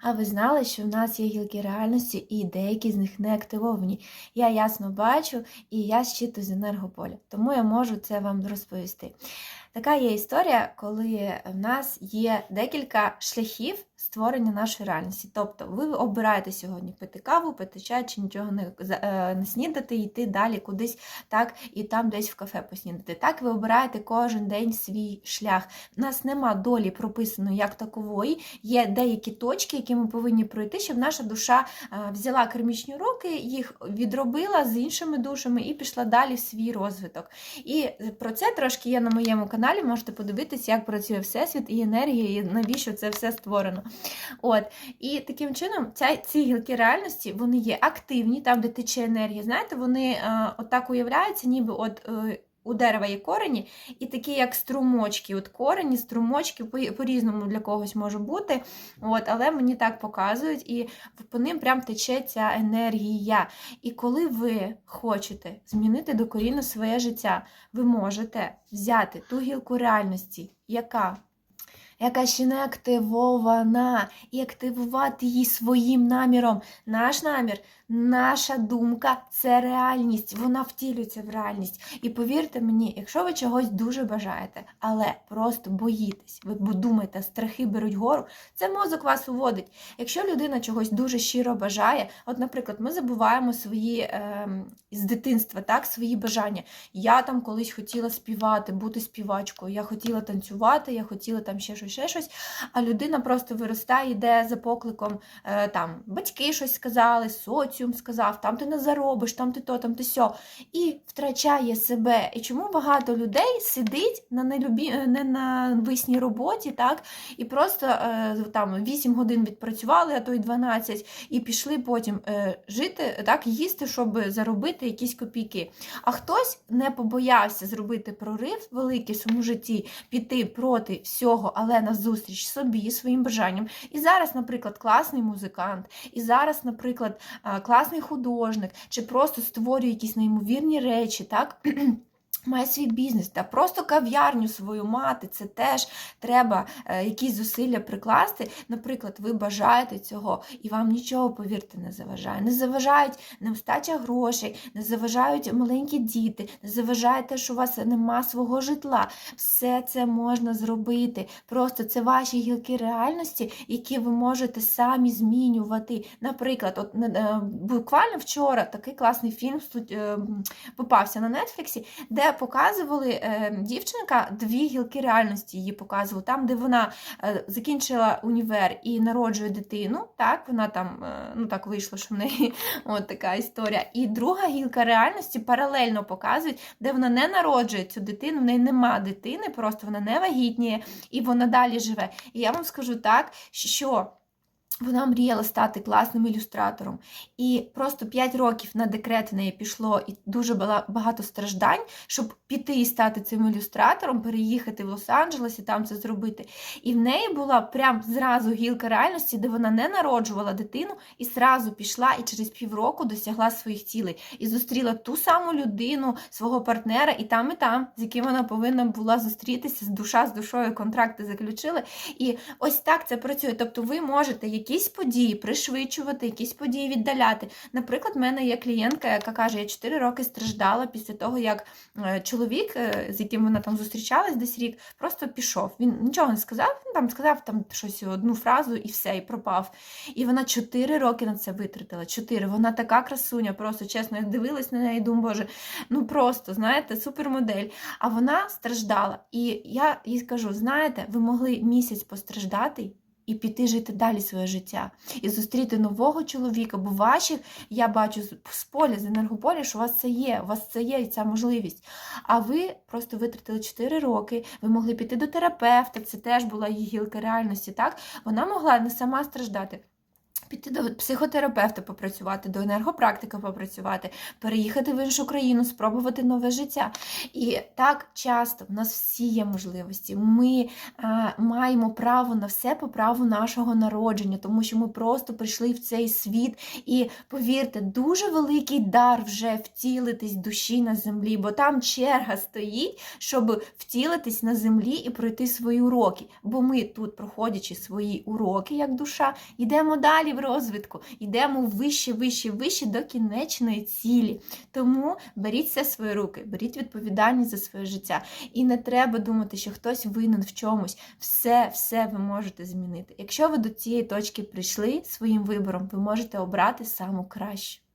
А ви знали, що в нас є гілки реальності і деякі з них не активовані. Я ясно бачу і я щиту з енергополя, тому я можу це вам розповісти. Така є історія, коли в нас є декілька шляхів створення нашої реальності. Тобто, ви обираєте сьогодні пити каву, пити чай чи нічого не, е, не снідати, йти далі кудись, так, і там десь в кафе поснідати. Так, ви обираєте кожен день свій шлях. У нас нема долі прописаної як такової, є деякі точки, які ми повинні пройти, щоб наша душа е, взяла кермічні уроки, їх відробила з іншими душами і пішла далі в свій розвиток. І про це трошки є на моєму каналі. Можете подивитися, як працює Всесвіт і енергія, і навіщо це все створено. От. І таким чином ця, ці гілки реальності вони є активні, там, де тече енергія. Знаєте, вони е, отак уявляються, ніби от. Е, у дерева є корені, і такі, як струмочки. От корені, струмочки по-різному для когось може бути. От, Але мені так показують, і по ним прям тече ця енергія. І коли ви хочете змінити докорінно своє життя, ви можете взяти ту гілку реальності, яка яка ще не активована, і активувати її своїм наміром. Наш намір, наша думка це реальність, вона втілюється в реальність. І повірте мені, якщо ви чогось дуже бажаєте, але просто боїтесь, ви думаєте, страхи беруть гору, це мозок вас уводить. Якщо людина чогось дуже щиро бажає, от, наприклад, ми забуваємо свої е, з дитинства, так, свої бажання. Я там колись хотіла співати, бути співачкою, я хотіла танцювати, я хотіла там ще щось, ще щось. А людина просто виростає, йде за покликом, е, там батьки щось сказали, соціум сказав, там ти не заробиш, там ти то, там ти сьо. І втрачає себе. І чому багато людей сидить на нелюбі... не на висній роботі, так, і просто е, там 8 годин відпрацювали, а то й 12, і пішли потім е, жити, так, їсти, щоб заробити якісь копійки. А хтось не побоявся зробити прорив великий в своєму житті, піти проти всього, але на зустріч собі, своїм бажанням. І зараз, наприклад, класний музикант, і зараз, наприклад, класний художник, чи просто створює якісь неймовірні речі, так? Має свій бізнес та просто кав'ярню свою мати, це теж треба е, якісь зусилля прикласти. Наприклад, ви бажаєте цього, і вам нічого, повірте, не заважає. Не заважають невстача грошей, не заважають маленькі діти, не заважає те, що у вас нема свого житла. Все це можна зробити. Просто це ваші гілки реальності, які ви можете самі змінювати. Наприклад, от е, буквально вчора такий класний фільм е, попався на Нетфліксі, де показували е, дівчинка дві гілки реальності її показували. Там, де вона е, закінчила універ і народжує дитину, так, вона там, е, ну так вийшло, що в неї от така історія. І друга гілка реальності паралельно показують, де вона не народжує цю дитину, в неї нема дитини, просто вона не вагітніє і вона далі живе. І я вам скажу так, що. Вона мріяла стати класним ілюстратором. І просто 5 років на декрет в неї пішло і дуже багато страждань, щоб піти і стати цим ілюстратором, переїхати в Лос-Анджелес і там це зробити. І в неї була прям зразу гілка реальності, де вона не народжувала дитину, і зразу пішла і через півроку досягла своїх цілей. І зустріла ту саму людину, свого партнера, і там, і там, з яким вона повинна була зустрітися, з душа з душою контракти заключили. І ось так це працює. Тобто ви можете якісь події пришвидшувати, якісь події віддаляти. Наприклад, в мене є клієнтка, яка каже, я 4 роки страждала після того, як е, чоловік, е, з яким вона там зустрічалась десь рік, просто пішов. Він нічого не сказав, він там сказав там щось одну фразу і все, і пропав. І вона 4 роки на це витратила. 4. Вона така красуня, просто чесно, я дивилась на неї думаю, боже, ну просто, знаєте, супермодель. А вона страждала. І я їй скажу: знаєте, ви могли місяць постраждати і піти жити далі своє життя, і зустріти нового чоловіка, бо ваших, я бачу з поля, з енергополя, що у вас це є, у вас це є ця можливість. А ви просто витратили 4 роки, ви могли піти до терапевта, це теж була її гілка реальності. так? Вона могла не сама страждати. Піти до психотерапевта попрацювати, до енергопрактика попрацювати, переїхати в іншу країну, спробувати нове життя. І так часто в нас всі є можливості. Ми а, маємо право на все по праву нашого народження, тому що ми просто прийшли в цей світ. І повірте, дуже великий дар вже втілитись душі на землі, бо там черга стоїть, щоб втілитись на землі і пройти свої уроки. Бо ми тут, проходячи свої уроки, як душа, йдемо далі в розвитку, йдемо вище, вище, вище до кінечної цілі. Тому беріть все в свої руки, беріть відповідальність за своє життя. І не треба думати, що хтось винен в чомусь. Все, все ви можете змінити. Якщо ви до цієї точки прийшли своїм вибором, ви можете обрати саму кращу.